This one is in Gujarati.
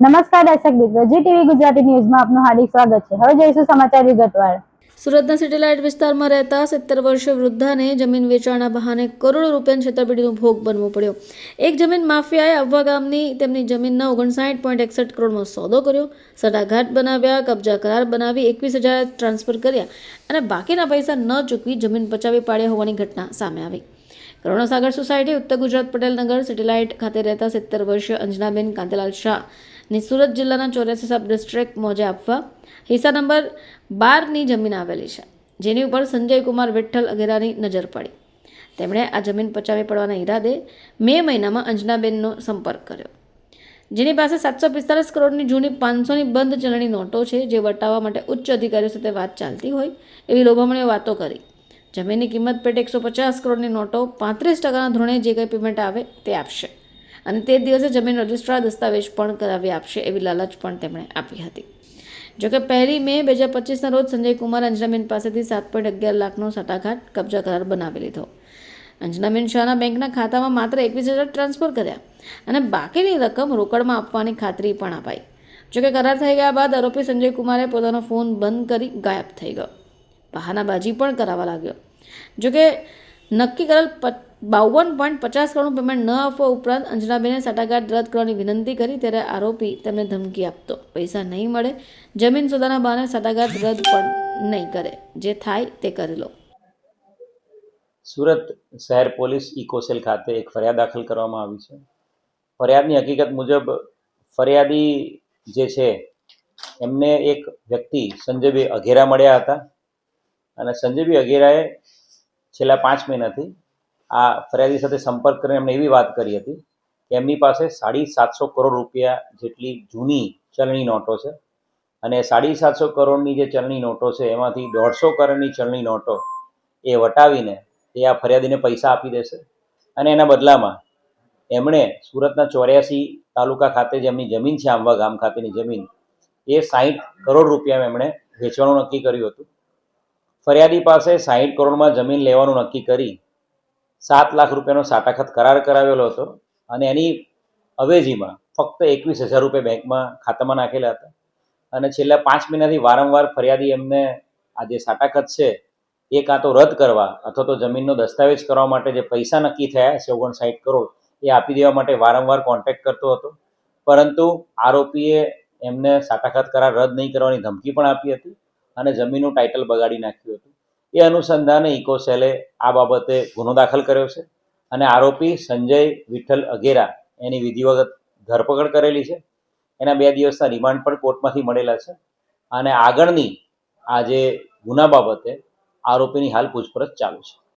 નમસ્કાર દર્શક મિત્રો, જી ટીવી ગુજરાતી ન્યૂઝમાં આપનું હાર્દિક સ્વાગત છે. હવે જોઈશું સમાચાર વિગતવાર. સુરતના સિટીલાઇટ વિસ્તારમાં રહેતા સિત્તેર વર્ષીય વૃદ્ધાને જમીન વેચાણના બહાને કરોડો રૂપિયાની છેતરપિંડીનો ભોગ બનવો પડ્યો. એક જમીન માફિયાએ અવવા ગામની તેમની જમીનના ઓગણસાઠ પોઈન્ટ એકસઠ કરોડનો સોદો કર્યો. સટાઘાટ બનાવ્યા, કબજા કરાર બનાવી એકવીસ હજાર ટ્રાન્સફર કર્યા અને બાકીના પૈસા ન ચૂકવી જમીન પચાવી પાડ્યા હોવાની ઘટના સામે આવી. કરુણાસાગર સોસાયટી, ઉત્તર ગુજરાત પટેલ નગર સિટીલાઇટ ખાતે રહેતા સિત્તેર વર્ષીય અંજનાબેન કાંતિલાલ શાહની સુરત જિલ્લાના ચોર્યાસી સબ ડિસ્ટ્રિક્ટ મોજે આપવા હિસ્સા નંબર બારની જમીન આવેલી છે, જેની ઉપર સંજય કુમાર વિઠ્ઠલ અગેરાની નજર પડી. તેમણે આ જમીન પચાવી પડવાના ઈરાદે મે મહિનામાં અંજનાબેનનો સંપર્ક કર્યો. જેની પાસે સાતસો પિસ્તાલીસ કરોડની જૂની પાંચસોની બંધ ચલણી નોટો છે, જે વટાવવા માટે ઉચ્ચ અધિકારીઓ સાથે વાત ચાલતી હોય એવી લોભામણીઓ વાતો કરી. જમીનની કિંમત પેટે એકસો પચાસ કરોડની નોટો પાંત્રીસ ટકાના ધોરણે જે કંઈ પેમેન્ટ આવે તે આપશે. અને તે દિવસે જમીન રજિસ્ટ્રાર દસ્તાવેજ પણ કરાવી આપશે એવી લાલચ પણ તેમણે આપી હતી. જોકે પહેલી મે બે હજાર પચીસના રોજ સંજય કુમાર અંજનાબેન પાસેથી સાત પોઈન્ટ અગિયાર લાખનો સટાઘાટ કબજા કરાર બનાવી લીધો. અંજનાબેન શાહના બેંકના ખાતામાં માત્ર એકવીસ હજાર ટ્રાન્સફર કર્યા અને બાકીની રકમ રોકડમાં આપવાની ખાતરી પણ અપાઈ. જોકે કરાર થઈ ગયા બાદ આરોપી સંજય કુમારે પોતાનો ફોન બંધ કરી ગાયબ થઈ ગયો. બહાનાબાજી પણ કરાવવા લાગ્યો. જોકે નક્કી કરેલ બાવન પોઈન્ટ પચાસ કરોડનું પેમેન્ટ ન આપવા ઉપરાંત અંજનાબેને સાટાઘાટ રદ કરવાની વિનંતી કરી ત્યારે આરોપી તેમને ધમકી આપતો. પૈસા નહીં મળે, જમીન સોદાના બહાને સાટાઘાટ રદ પણ નહીં કરે. જે થાય તે કરી લો. સુરત શહેર પોલીસ ઇકોસેલ ખાતે એક ફરિયાદ દાખલ કરવામાં આવી છે. ફરિયાદની હકીકત મુજબ ફરિયાદી જે છે, એમને એક વ્યક્તિ સંજયભાઈ અઘેરા મળ્યા હતા. અને સંજયભાઈ અઘેરાએ છેલ્લા પાંચ મહિનાથી આ ફરિયાદી સાથે સંપર્ક કરીને એમને એવી વાત કરી હતી કે એમની પાસે સાડી સાતસો કરોડ રૂપિયા જેટલી જૂની ચલણી નોટો છે. અને સાડી સાતસો કરોડની જે ચલણી નોટો છે, એમાંથી દોઢસો કરોડની ચલણી નોટો એ વટાવીને એ આ ફરિયાદીને પૈસા આપી દેશે. અને એના બદલામાં એમણે સુરતના ચોર્યાસી તાલુકા ખાતે જેમની જમીન છે, આંબા ગામ ખાતેની જમીન, એ સાહીઠ કરોડ રૂપિયામાં એમણે વેચવાનું નક્કી કર્યું હતું. ફરિયાદી પાસે સાહીઠ કરોડમાં જમીન લેવાનું નક્કી કરી સાત લાખ રૂપિયાનો સાટાખત કરાર કરાવેલો હતો અને એની અવેજીમાં ફક્ત એકવીસ હજાર રૂપિયા બેંકમાં ખાતામાં નાખેલા હતા. અને છેલ્લા પાંચ મહિનાથી વારંવાર ફરિયાદી એમને આ જે સાટાખત છે એ કાં તો રદ કરવા અથવા તો જમીનનો દસ્તાવેજ કરવા માટે જે પૈસા નક્કી થયા છે ઓગણસાઠ કરોડ એ આપી દેવા માટે વારંવાર કોન્ટેક્ટ કરતો હતો. પરંતુ આરોપીએ એમને સાટાઘાત કરાર રદ નહીં કરવાની ધમકી પણ આપી હતી. અને જમીનનું ટાઇટલ બગાડી નાખ્યું હતું. એ અનુસંધાને ઇકોસેલે આ બાબતે ગુનો દાખલ કર્યો છે અને આરોપી સંજય વિઠ્ઠલ અઘેરા એની વિધિવત ધરપકડ કરેલી છે. એના બે દિવસના રિમાન્ડ પણ કોર્ટમાંથી મળેલા છે અને આગળની આ જે ગુના બાબતે આરોપીની હાલ પૂછપરછ ચાલુ છે.